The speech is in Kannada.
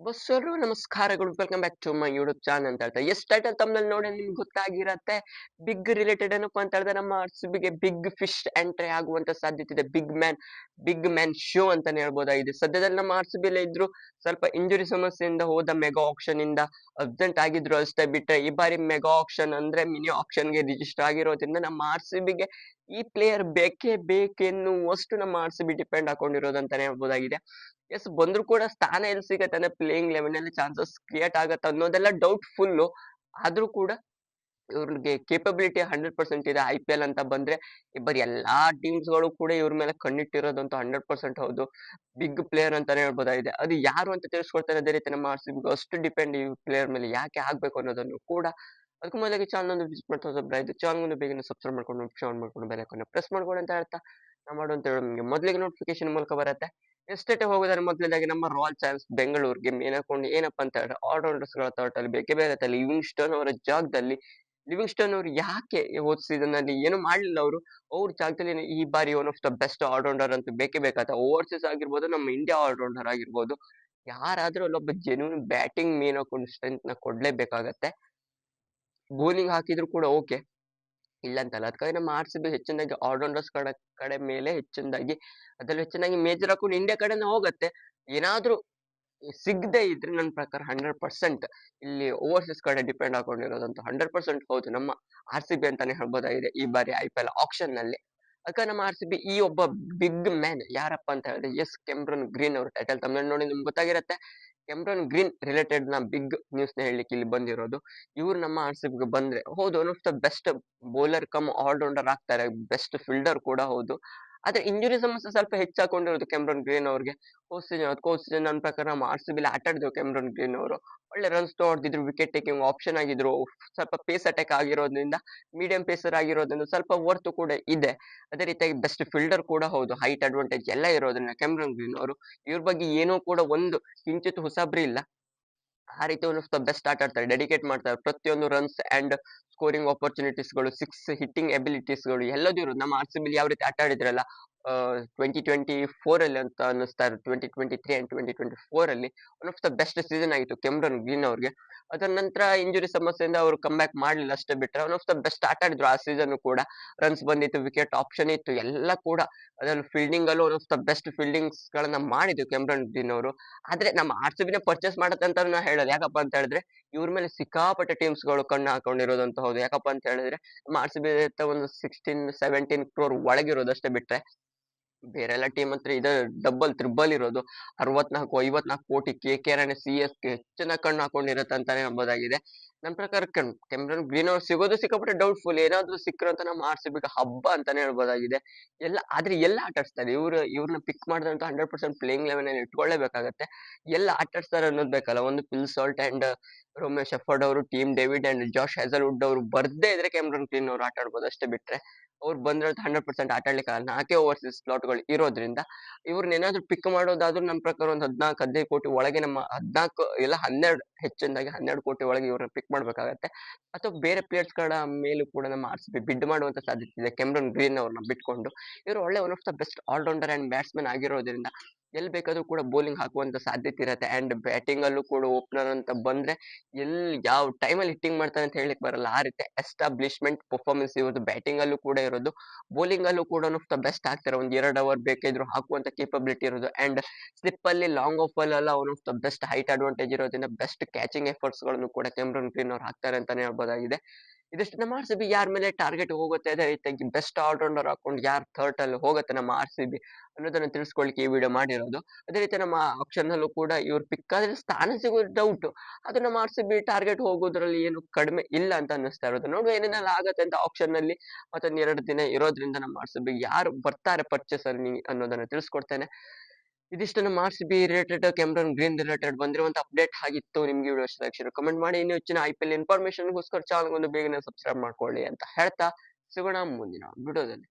ಬಸ್ಸರು ನಮಸ್ಕಾರಗಳು. Welcome back to my YouTube channel ಅಂತ ಹೇಳ್ತಾ. ಎಸ್ ಟೈಟಲ್ ತಮ್ಮಲ್ಲಿ ನೋಡಿ ನಿಮ್ಗೆ ಗೊತ್ತಾಗಿರತ್ತೆ? ಬಿಗ್ ರಿಲೇಟೆಡ್ ಏನಪ್ಪ ಅಂತ ಹೇಳಿದ್ರೆ ನಮ್ಮ ಆರ್ಸಿಬಿಗೆ ಬಿಗ್ ಫಿಶ್ ಎಂಟ್ರಿ ಆಗುವಂತ ಸಾಧ್ಯತೆ ಇದೆ. Big man big man show ಅಂತಾನೆ ಹೇಳ್ಬೋದಾಗಿದೆ. ಸದ್ಯದಲ್ಲಿ ನಮ್ಮ ಆರ್ಸಿಬಿಲೇ ಇದ್ರು ಸ್ವಲ್ಪ ಇಂಜುರಿ ಸಮಸ್ಯೆಯಿಂದ ಹೋದ ಮೆಗಾ ಆಕ್ಷನ್ ಇಂದ ಅಬ್ಸೆಂಟ್ ಆಗಿದ್ರು ಅಷ್ಟೇ ಬಿಟ್ರೆ ಈ ಬಾರಿ ಮೆಗಾ ಆಕ್ಷನ್ ಅಂದ್ರೆ ಮಿನಿ ಆಕ್ಷನ್ಗೆ ರಿಜಿಸ್ಟರ್ ಆಗಿರೋದ್ರಿಂದ ನಮ್ಮ ಆರ್ಸಿಬಿಗೆ ಈ ಪ್ಲೇಯರ್ ಬೇಕೇ ಬೇಕೆನ್ನುವಷ್ಟು ನಮ್ಮ ಆರ್ ಸಿ ಬಿ ಡಿಪೆಂಡ್ ಹಾಕೊಂಡಿರೋದು ಅಂತಾನೆ ಹೇಳ್ಬೋದಾಗಿದೆ. ಎಸ್ ಬಂದ್ರು ಕೂಡ ಸ್ಥಾನ ಎಲ್ಲಿ ಸಿಗತ್ತೆ ಅಂದ್ರೆ ಪ್ಲೇಯಿಂಗ್ ಲೆವೆನ್ ಅಲ್ಲಿ ಚಾನ್ಸಸ್ ಕ್ರಿಯೇಟ್ ಆಗತ್ತೆ ಅನ್ನೋದೆಲ್ಲ ಡೌಟ್ ಫುಲ್ ಆದ್ರೂ ಕೂಡ ಇವ್ರಿಗೆ ಕೇಪಬಿಲಿಟಿ ಹಂಡ್ರೆಡ್ ಪರ್ಸೆಂಟ್ ಇದೆ ಐ ಪಿ ಎಲ್ ಅಂತ ಬಂದ್ರೆ ಬರೀ ಎಲ್ಲಾ ಟೀಮ್ಸ್ಗಳು ಕೂಡ ಇವ್ರ ಮೇಲೆ ಕಣ್ಣಿಟ್ಟಿರೋದಂತೂ ಹಂಡ್ರೆಡ್ ಪರ್ಸೆಂಟ್ ಹೌದು. ಬಿಗ್ ಪ್ಲೇಯರ್ ಅಂತಾನೆ ಹೇಳ್ಬೋದಾಗಿದೆ. ಅದು ಯಾರು ಅಂತ ತಿಳಿಸ್ಕೊಡ್ತಾರೆ ಅದೇ ರೀತಿ ನಮ್ಮ ಆರ್ ಸಿ ಅಷ್ಟು ಡಿಪೆಂಡ್ ಈ ಪ್ಲೇಯರ್ ಮೇಲೆ ಯಾಕೆ ಆಗ್ಬೇಕು ಅನ್ನೋದನ್ನು ಕೂಡ ಅದಕ್ಕೂ ಮೊದಲಿಗೆ ಚಾನಲ್ ವಿಸಿಟ್ ಮಾಡ್ತಾ ಹೋದ್ರೆ ಇದು ಚಾನಲ್ ಬೇಗನೆ ಸಬ್ಸ್ಕ್ರೈಬ್ ಮಾಡ್ಕೊಂಡು ಆನ್ ಮಾಡ್ಕೊಂಡು ಬೆಲೆ ಪ್ರೆಸ್ ಮಾಡ್ಕೊಂಡು ಅಂತ ಹೇಳ್ತಾ ನಾವು ಮಾಡುವಂತ ಹೇಳೋ ನಿಮಗೆ. ಮೊದಲಿಗೆ ನೋಟಿಫಿಕೇಶನ್ ಮೂಲಕ ಬರುತ್ತೆ. ಎಸ್ಟೇಟ್ ಹೋಗೋದಾದ್ರೆ ಮೊದಲನೇದಾಗಿ ನಮ್ಮ ರಾಯಲ್ ಚಾನ್ಸ್ ಬೆಂಗಳೂರಿಗೆ ಮೇನ್ ಹಾಕೊಂಡು ಏನಪ್ಪ ಅಂತ ಹೇಳಿದ್ರೆ ಆಲ್ ರೌಂಡರ್ಸ್ಗಳ ತೋಟಲ್ಲಿ ಬೇಕೇ ಬೇರೆ ಲಿವಿಂಗ್ಸ್ಟನ್ ಅವರ ಜಾಗದಲ್ಲಿ ಲಿವಿಂಗ್ಸ್ಟನ್ ಅವರು ಯಾಕೆ ಹೋದ್ ಸೀಸನ್ ಅಲ್ಲಿ ಏನು ಮಾಡಲಿಲ್ಲ ಅವರು? ಅವ್ರ ಜಾಗದಲ್ಲಿ ಈ ಬಾರಿ one of the best all rounder ಅಂತ ಬೇಕೇ ಬೇಕಾದ ಓವರ್ಸೀಸ್ ಆಗಿರ್ಬೋದು, ನಮ್ಮ ಇಂಡಿಯಾ ಆಲ್ರೌಂಡರ್ ಆಗಿರ್ಬೋದು, ಯಾರಾದರೂ ಅಲ್ಲೊಬ್ಬ ಜೆನ್ಯೂನ್ ಬ್ಯಾಟಿಂಗ್ ಮೇನ್ ಹಾಕೊಂಡು ಸ್ಟ್ರೆಂತ್ನ ಕೊಡ್ಲೇಬೇಕಾಗತ್ತೆ. ಬೌಲಿಂಗ್ ಹಾಕಿದ್ರು ಕೂಡ ಓಕೆ. ಇಲ್ಲ ಅಂತಲ್ಲ ಅದಕ್ಕಾಗಿ ನಮ್ಮ ಆರ್ ಸಿ ಬಿ ಹೆಚ್ಚಿನದಾಗಿ ಆಲ್ರೌಂಡರ್ಸ್ ಕಡೆ ಕಡೆ ಮೇಲೆ ಹೆಚ್ಚಿನದಾಗಿ ಅದ್ರಲ್ಲಿ ಹೆಚ್ಚಿನಾಗಿ ಮೇಜರ್ ಹಾಕೊಂಡು ಇಂಡಿಯಾ ಕಡೆನೇ ಹೋಗುತ್ತೆ. ಏನಾದರೂ ಸಿಗದೆ ಇದ್ರೆ ನನ್ನ ಪ್ರಕಾರ ಹಂಡ್ರೆಡ್ ಪರ್ಸೆಂಟ್ ಇಲ್ಲಿ ಓವರ್ಸೀಸ್ ಕಡೆ ಡಿಪೆಂಡ್ ಹಾಕೊಂಡಿರೋದಂತ ಹಂಡ್ರೆಡ್ ಪರ್ಸೆಂಟ್ ಹೌದು. ನಮ್ಮ ಆರ್ ಸಿ ಬಿ ಅಂತಾನೆ ಹೇಳ್ಬೋದಾಗಿದೆ ಈ ಬಾರಿ ಐ ಪಿ ಎಲ್ ಆಪ್ಷನ್ನಲ್ಲಿ ಅದಕ್ಕೆ ನಮ್ಮ ಆರ್ ಸಿ ಬಿ ಈ ಒಬ್ಬ ಬಿಗ್ ಮ್ಯಾನ್ ಯಾರಪ್ಪ ಅಂತ ಹೇಳಿದ್ರೆ ಎಸ್ ಕೆಮ್ರನ್ ಗ್ರೀನ್ ಅವರು ಟೈಟಲ್ ನೋಡಿ ನಿಮ್ಗೆ ಗೊತ್ತಾಗಿರತ್ತೆ. ಕೆಮ್ರನ್ ಗ್ರೀನ್ ರಿಲೇಟೆಡ್ನ ಬಿಗ್ ನ್ಯೂಸ್ನ ಹೇಳಲಿಕ್ಕೆ ಇಲ್ಲಿ ಬಂದಿರೋದು. ಇವ್ರು ನಮ್ಮ ಆರ್ ಸಿ ಬಂದ್ರೆ, ಹೌದು one of the best bowler cum all rounder ಆಗ್ತಾರೆ ಬೆಸ್ಟ್ ಫೀಲ್ಡರ್ ಕೂಡ ಹೌದು. ಆದ್ರೆ ಇಂಜುರಿ ಸಮಸ್ಯೆ ಸ್ವಲ್ಪ ಹೆಚ್ಚಾಕೊಂಡಿರೋದು ಕೆಮ್ರನ್ ಗ್ರೀನ್ ಅವ್ರಿಗೆ. ಕೋಚ್ ಸೀಸನ್ ಕೋಚ್ ಸೀಸನ್ ನನ್ನ ಪ್ರಕಾರ ಆರ್ ಸಿ ಬಿಲ್ ಆಟ ಆಡಿದ್ರು ಕೆಮ್ರನ್ ಗ್ರೀನ್ ಅವರು. ಒಳ್ಳೆ ರನ್ಸ್ ಹೊಡೆದಿದ್ರು ವಿಕೆಟ್ ಟೇಕಿಂಗ್ ಆಪ್ಷನ್ ಆಗಿದ್ರು. ಸ್ವಲ್ಪ ಪೇಸ್ ಅಟ್ಯಾಕ್ ಆಗಿರೋದ್ರಿಂದ ಮೀಡಿಯಂ ಪೇಸರ್ ಆಗಿರೋದ್ರಿಂದ ಸ್ವಲ್ಪ ವರ್ತ್ ಕೂಡ ಇದೆ. ಅದೇ ರೀತಿಯಾಗಿ ಬೆಸ್ಟ್ ಫೀಲ್ಡರ್ ಕೂಡ ಹೌದು. ಹೈಟ್ ಅಡ್ವಾಂಟೇಜ್ ಎಲ್ಲ ಇರೋದ್ರಿಂದ ಕೆಮ್ರನ್ ಗ್ರೀನ್ ಅವರು. ಇವ್ರ ಬಗ್ಗೆ ಏನೂ ಕೂಡ ಒಂದು ಕಿಂಚಿತ್ ಹೊಸಬ್ರಿ ಇಲ್ಲ. ಆ ರೀತಿ ಒನ್ ಆಫ್ ದ ಬೆಸ್ಟ್ ಆಟ ಆಡ್ತಾರೆ. ಡೆಡಿಕೇಟ್ ಮಾಡ್ತಾರೆ. ಪ್ರತಿಯೊಂದು ರನ್ಸ್ ಅಂಡ್ ಸ್ಕೋರಿಂಗ್ ಆಪರ್ಚುನಿಟೀಸ್ಗಳು ಸಿಕ್ಸ್ ಹಿಟ್ಟಿಂಗ್ ಎಬಿಲಿಟೀಸ್ಗಳು, ಎಲ್ಲದೂ ಇರೋದು ನಮ್ಮ ಆರ್ ಸಿ ಬಿಲಿ ಯಾವ ರೀತಿ ಆಟ ಆಡಿದ್ರಲ್ಲ ಟ್ವೆಂಟಿ ಟ್ವೆಂಟಿ ಫೋರ್ ಅಲ್ಲಿ ಅಂತ ಅನ್ನಿಸ್ತಾ ಇರೋದು twenty twenty three and twenty twenty four ಅಲ್ಲಿ one of the best season ಆಗಿತ್ತು ಕೆಮ್ರನ್ ಗ್ರೀನ್ ಅವ್ರಿಗೆ. ಅದರ ನಂತರ ಇಂಜುರಿ ಸಮಸ್ಯೆಯಿಂದ ಅವರು ಕಮ್ ಬ್ಯಾಕ್ ಮಾಡಲಿಲ್ಲ ಅಷ್ಟೇ ಬಿಟ್ಟರೆ ಒನ್ ಆಫ್ ದ ಬೆಸ್ಟ್ ಆಟ ಆಡಿದ್ರು ಆ ಸೀಸನ್ ಕೂಡ. ರನ್ಸ್ ಬಂದಿತ್ತು ವಿಕೆಟ್ ಆಪ್ಷನ್ ಇತ್ತು, ಎಲ್ಲ ಕೂಡ. ಅದರಲ್ಲಿ ಫೀಲ್ಡಿಂಗ್ ಅಲ್ಲಿ one of the best fieldings ಗಳನ್ನ ಮಾಡಿದ್ರು ಕೆಮ್ರನ್ ಗ್ರೀನ್ ಅವರು. ಆದ್ರೆ ನಮ್ಮ ಆರ್ ಸಿ ಬಿನೇ ಪರ್ಚೇಸ್ ಮಾಡುತ್ತೆ ಅಂತ ನಾ ಹೇಳೋದು. ಯಾಕಪ್ಪ ಅಂತ ಹೇಳಿದ್ರೆ ಇವ್ರ ಮೇಲೆ ಸಿಕ್ಕಾಪಟ್ಟೆ ಟೀಮ್ಸ್ಗಳು ಕಣ್ಣು ಹಾಕೊಂಡಿರೋದಂತ ಹೌದು ಯಾಕಪ್ಪ ಅಂತ ಹೇಳಿದ್ರೆ ಆರ್ ಸಿ ಬಿ ಒಂದು ಸಿಕ್ಸ್ಟೀನ್ ಸೆವೆಂಟೀನ್ ಕ್ರೋರ್ ಒಳಗಿರೋದಷ್ಟೇ ಬಿಟ್ರೆ ಬೇರೆಲ್ಲ ಟೀಮ್ ಹತ್ರ ಇದೆ ಡಬಲ್ ತ್ರಿಬಲ್ ಇರೋದು. ಅರವತ್ನಾಲ್ಕು, ಐವತ್ನಾಲ್ಕು ಕೋಟಿ K K R C S K ಹೆಚ್ಚಿನ ಕಣ್ಣು ಹಾಕೊಂಡಿರತ್ತೆ ಅಂತಾನೆ ಹೇಳ್ಬೋದಾಗಿದೆ ನಮ್ಮ ಪ್ರಕಾರ ಕೆಮ್ರನ್ ಗ್ರೀನ್ ಅವ್ರು ಸಿಗೋದು ಸಿಕ್ಕಾಪಟ್ಟೆ ಡೌಟ್ಫುಲ್ ಏನಾದ್ರೂ ಸಿಕ್ಕರು ಅಂತ ನಮ್ಮ ಆರ್ ಹಬ್ಬ ಅಂತಾನೆ ಹೇಳ್ಬೋದಾಗಿದೆ. ಎಲ್ಲ, ಆದ್ರೆ ಎಲ್ಲ ಆಟ ಆಡ್ಸ್ತಾರೆ. ಇವ್ರು ಇವ್ರನ್ನ ಪಿಕ್ ಮಾಡಿದಂತ ಹಂಡ್ರೆಡ್ ಪರ್ಸೆಂಟ್ ಪ್ಲೇಯಿಂಗ್ ಲೆವೆನ್ ಅಲ್ಲಿ ಇಟ್ಕೊಳ್ಳೇಬೇಕಾಗತ್ತೆ. ಎಲ್ಲ ಆಟ ಆಡ್ಸ್ತಾರೆ ಅನ್ನೋದು ಬೇಕಲ್ಲ. ಒಂದು Phil Salt and Romario Shepherd ಅವರು team David and Josh Hazlewood ಅವರು ಬರ್ದೇ ಇದ್ರೆ ಕೆಮ್ರನ್ ಕ್ಲೀನ್ ಅವ್ರು ಆಟ ಆಡ್ಬೋದು ಅಷ್ಟೇ ಬಿಟ್ರೆ. ಅವ್ರು ಬಂದ್ರೆ ಹಂಡ್ರೆಡ್ ಪರ್ಸೆಂಟ್ ಆಟ ಆಗಲ್ಲ. ನಾಲ್ಕೇ ಓವರ್ಸೀಸ್ ಸ್ಲಾಟ್ಗಳು ಇರೋದ್ರಿಂದ ಇವ್ರನ್ನ ಏನಾದ್ರು ಪಿಕ್ ಮಾಡೋದಾದ್ರೂ ನಮ್ಮ ಪ್ರಕಾರ ಒಂದು ಹದಿನಾಲ್ಕು, ಹದಿನೈದು ಕೋಟಿ ಒಳಗೆ ನಮ್ಮ ಹದಿನಾಲ್ಕು, ಇಲ್ಲ ಹನ್ನೆರಡು ಹೆಚ್ಚಿನದಾಗಿ ಹನ್ನೆರಡು ಕೋಟಿ ಒಳಗೆ ಇವ್ರನ್ನ ಪಿಕ್ ಮಾಡ್ಬೇಕಾಗತ್ತೆ. ಅಥವಾ ಬೇರೆ ಪ್ಲೇಯರ್ಸ್ಗಳ ಮೇಲೂ ಕೂಡ ನಮ್ಮ ಆರ್ ಸಿ ಬಿಡ್ ಮಾಡುವಂತ ಸಾಧ್ಯತೆ ಇದೆ. ಕೆಮ್ರನ್ ಗ್ರೀನ್ ಅವ್ರನ್ನ ಬಿಟ್ಕೊಂಡು. ಇವರು ಒಳ್ಳೆ one of the best all rounder and batsman ಆಗಿರೋದ್ರಿಂದ ಎಲ್ಲಿ ಬೇಕಾದ್ರೂ ಕೂಡ ಬೌಲಿಂಗ್ ಹಾಕುವಂತ ಸಾಧ್ಯತೆ ಇರುತ್ತೆ. ಅಂಡ್ ಬ್ಯಾಟಿಂಗ್ ಅಲ್ಲೂ ಕೂಡ ಓಪನರ್ ಅಂತ ಬಂದ್ರೆ ಎಲ್ಲಿ ಯಾವ ಟೈಮಲ್ಲಿ ಹಿಟ್ಟಿಂಗ್ ಮಾಡ್ತಾನೆ ಅಂತ ಹೇಳಿಕ್ ಬರಲ್ಲ. ಆ ರೀತಿ ಎಸ್ಟಾಬ್ಲಿಷ್ಮೆಂಟ್ ಪರ್ಫಾರ್ಮೆನ್ಸ್ ಇರೋದು ಬ್ಯಾಟಿಂಗ್ ಅಲ್ಲೂ ಕೂಡ ಇರೋದು ಬೌಲಿಂಗ್ ಅಲ್ಲೂ ಕೂಡ ಒನ್ ಆಫ್ ದ ಬೆಸ್ಟ್ ಆಗ್ತಾರೆ. ಒಂದ್ ಎರಡು ಅವರ್ ಬೇಕಿದ್ರು ಹಾಕುವಂತ ಕೇಪಬಿಲಿಟಿ ಇರೋದು. ಅಂಡ್ ಸ್ಲಿಪ್ ಅಲ್ಲಿ ಲಾಂಗ್ ಆಫ್ ಅಲ್ಲ one of the best height advantage ಇರೋದ್ರಿಂದ ಬೆಸ್ಟ್ ಕ್ಯಾಚಿಂಗ್ ಎಫರ್ಟ್ಸ್ಗಳನ್ನು ಕೂಡ ಕೆಮ್ರನ್ ಗ್ರೀನ್ ಅವ್ರು ಹಾಕ್ತಾರೆ ಅಂತಾನೆ ಹೇಳ್ಬೋದಾಗಿದೆ. ಇದಿಷ್ಟು ನಮ್ಮ ಆರ್ ಸಿ ಬಿ ಯಾರ ಮೇಲೆ ಟಾರ್ಗೆಟ್ ಹೋಗುತ್ತೆ ಅದೇ ಬೆಸ್ಟ್ ಆಲ್ರೌಂಡರ್ ಹಾಕೊಂಡು ಯಾರು ಥರ್ಟ್ ಅಲ್ಲಿ ಹೋಗುತ್ತೆ ನಮ್ಮ ಆರ್ ಸಿ ಬಿ ಅನ್ನೋದನ್ನ ತಿಳಿಸ್ಕೊಳ್ಳಿಕ್ಕೆ ಈ ವಿಡಿಯೋ ಮಾಡಿರೋದು. ಅದೇ ರೀತಿ ನಮ್ಮ ಆಪ್ಷನ್ ಅಲ್ಲೂ ಕೂಡ ಇವ್ರು ಪಿಕ್ ಆದ್ರೆ ಸ್ಥಾನ ಸಿಗೋದು ಡೌಟ್ ಅದು ನಮ್ಮ ಆರ್ ಸಿ ಬಿ ಟಾರ್ಗೆಟ್ ಹೋಗೋದ್ರಲ್ಲಿ ಏನು ಕಡಿಮೆ ಇಲ್ಲ ಅಂತ ಅನ್ನಿಸ್ತಾ ಇರೋದು. ನೋಡುವ ಏನೇನೆಲ್ಲ ಆಗುತ್ತೆ ಅಂತ ಆಪ್ಷನ್ನಲ್ಲಿ ಮತ್ತೊಂದ್ ಎರಡು ದಿನ ಇರೋದ್ರಿಂದ ನಮ್ಮ ಆರ್ ಸಿ ಬಿ ಯಾರು ಬರ್ತಾರೆ ಪರ್ಚೇಸ್ ಅಲ್ಲಿ ಅನ್ನೋದನ್ನ ತಿಳಿಸ್ಕೊಡ್ತೇನೆ. ಇದಿಷ್ಟು ನಮ್ಮ R C B related Cameron Green related ಬಂದಿರುವಂತ ಅಪ್ಡೇಟ್ ಆಗಿತ್ತು ನಿಮ್ಗೆ ವಿಡಿಯೋ ಇಷ್ಟ ಕಮೆಂಟ್ ಮಾಡಿ. ಇನ್ನು ಹೆಚ್ಚಿನ ಐ ಪಿ ಎಲ್ ಇನ್ಫಾರ್ಮೇಶನ್ಗೋಸ್ಕರ ಚಾನಲ್ ಒಂದು ಬೇಗನೆ ಸಬ್ಸ್ಕ್ರೈಬ್ ಮಾಡ್ಕೊಳ್ಳಿ ಅಂತ ಹೇಳ್ತಾ ಸಿಗೋಣ ಮುಂದಿನ ವಿಡಿಯೋದಲ್ಲಿ